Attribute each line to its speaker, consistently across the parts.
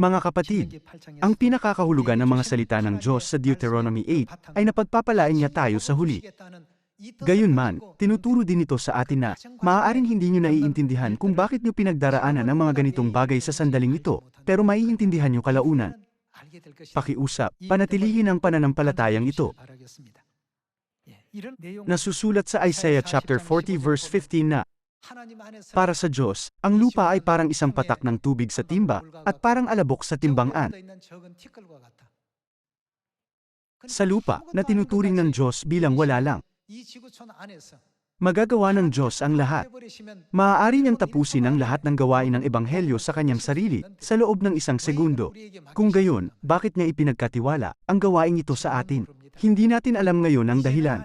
Speaker 1: Mga kapatid, ang pinakakahulugan ng mga salita ng Diyos sa Deuteronomy 8 ay napagpapalain niya tayo sa huli. Gayunman, tinuturo din ito sa atin na, maaaring hindi nyo naiintindihan kung bakit nyo pinagdaraanan ang mga ganitong bagay sa sandaling ito, pero maiintindihan nyo kalaunan. Pakiusap, panatilihin ang pananampalatayang ito. Nasusulat sa Isaiah chapter 40 verse 15 na, Para sa Diyos, ang lupa ay parang isang patak ng tubig sa timba, at parang alabok sa timbangan. Sa lupa, na tinuturing ng Diyos bilang wala lang. Magagawa ng Diyos ang lahat. Maaari niyang tapusin ang lahat ng gawain ng Ebanghelyo sa kanyang sarili, sa loob ng isang segundo. Kung gayon, bakit niya ipinagkatiwala ang gawain ito sa atin? Hindi natin alam ngayon ang dahilan.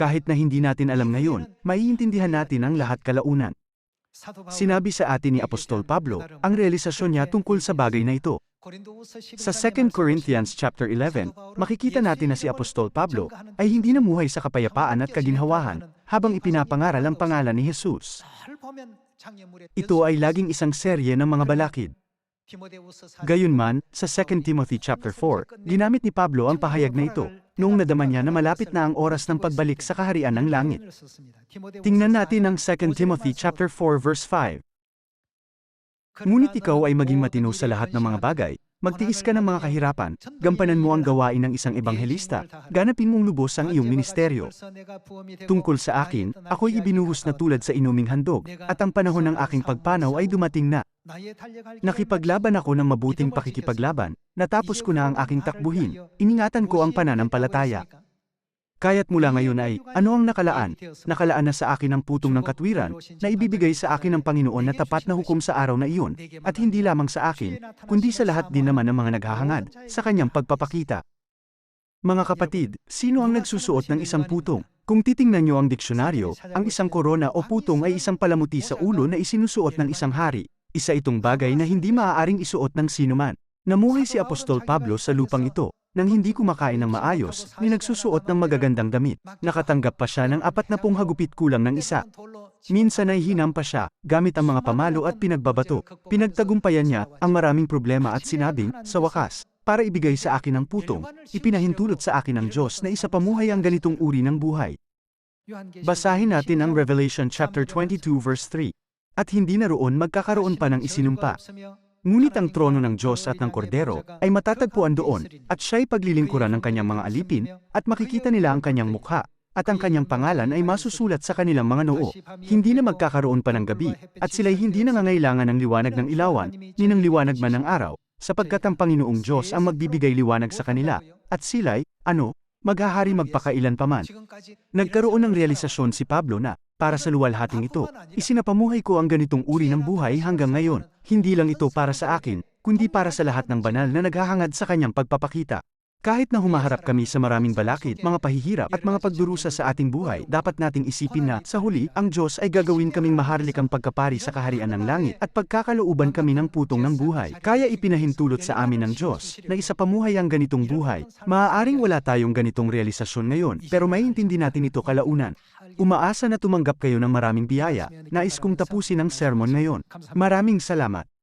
Speaker 1: Kahit na hindi natin alam ngayon, maiintindihan natin ang lahat kalaunan. Sinabi sa atin ni Apostol Pablo, ang realisasyon niya tungkol sa bagay na ito. Sa 2 Corinthians chapter 11, makikita natin na si Apostol Pablo ay hindi namuhay sa kapayapaan at kaginhawahan habang ipinapangaral ang pangalan ni Jesus. Ito ay laging isang serye ng mga balakid. Gayunman, sa 2 Timothy chapter 4, ginamit ni Pablo ang pahayag na ito, noong nadama niya na malapit na ang oras ng pagbalik sa kaharian ng langit. Tingnan natin ang 2 Timothy chapter 4 verse 5. Ngunit ikaw ay maging matino sa lahat ng mga bagay, magtiis ka ng mga kahirapan, gampanan mo ang gawain ng isang ebanghelista, ganapin mong lubos ang iyong ministeryo. Tungkol sa akin, ako'y ibinuhos na tulad sa inuming handog, at ang panahon ng aking pagpanaw ay dumating na. Nakipaglaban ako ng mabuting pakikipaglaban, natapos ko na ang aking takbuhin, iningatan ko ang pananampalataya. Kaya't mula ngayon ay, ano ang nakalaan? Nakalaan na sa akin ang putong ng katwiran, na ibibigay sa akin ng Panginoon na tapat na hukom sa araw na iyon, at hindi lamang sa akin, kundi sa lahat din naman ng mga naghahangad, sa kanyang pagpapakita. Mga kapatid, sino ang nagsusuot ng isang putong? Kung titingnan niyo ang diksyonaryo, ang isang korona o putong ay isang palamuti sa ulo na isinusuot ng isang hari. Isa itong bagay na hindi maaaring isuot ng sinuman. Namuhay si Apostol Pablo sa lupang ito, nang hindi kumakain ng maayos, ni nagsusuot ng magagandang damit. Nakatanggap pa siya ng apat na pong hagupit kulang ng isa. Minsan ay hinam pa siya, gamit ang mga pamalo at pinagbabato. Pinagtagumpayan niya ang maraming problema at sinabing, sa wakas, para ibigay sa akin ang putong, ipinahintulot sa akin ng Diyos na isa pamuhay ang ganitong uri ng buhay. Basahin natin ang Revelation chapter 22 verse 3. At hindi na roon magkakaroon pa ng isinumpa. Ngunit ang trono ng Diyos at ng Kordero ay matatagpuan doon, at siya'y paglilingkuran ng kanyang mga alipin, at makikita nila ang kanyang mukha, at ang kanyang pangalan ay masusulat sa kanilang mga noo. Hindi na magkakaroon pa ng gabi, at sila'y hindi nangangailangan ng liwanag ng ilawan, ni ng liwanag man ng araw, sapagkat ang Panginoong Diyos ang magbibigay liwanag sa kanila, at sila'y, ano, maghahari magpakailan paman. Nagkaroon ng realisasyon si Pablo na, para sa luwalhating ito, isinapamuhay ko ang ganitong uri ng buhay hanggang ngayon. Hindi lang ito para sa akin, kundi para sa lahat ng banal na naghahangad sa kanyang pagpapakita. Kahit na humaharap kami sa maraming balakid, mga pahihirap at mga pagdurusa sa ating buhay, dapat nating isipin na, sa huli, ang Diyos ay gagawin kaming maharlikang pagkapari sa kaharian ng langit at pagkakalooban kami ng putong ng buhay. Kaya ipinahintulot sa amin ng Diyos na isa pamuhay ang ganitong buhay. Maaaring wala tayong ganitong realisasyon ngayon, pero maiintindi natin ito kalaunan. Umaasa na tumanggap kayo ng maraming biyaya, nais kong tapusin ang sermon ngayon. Maraming salamat.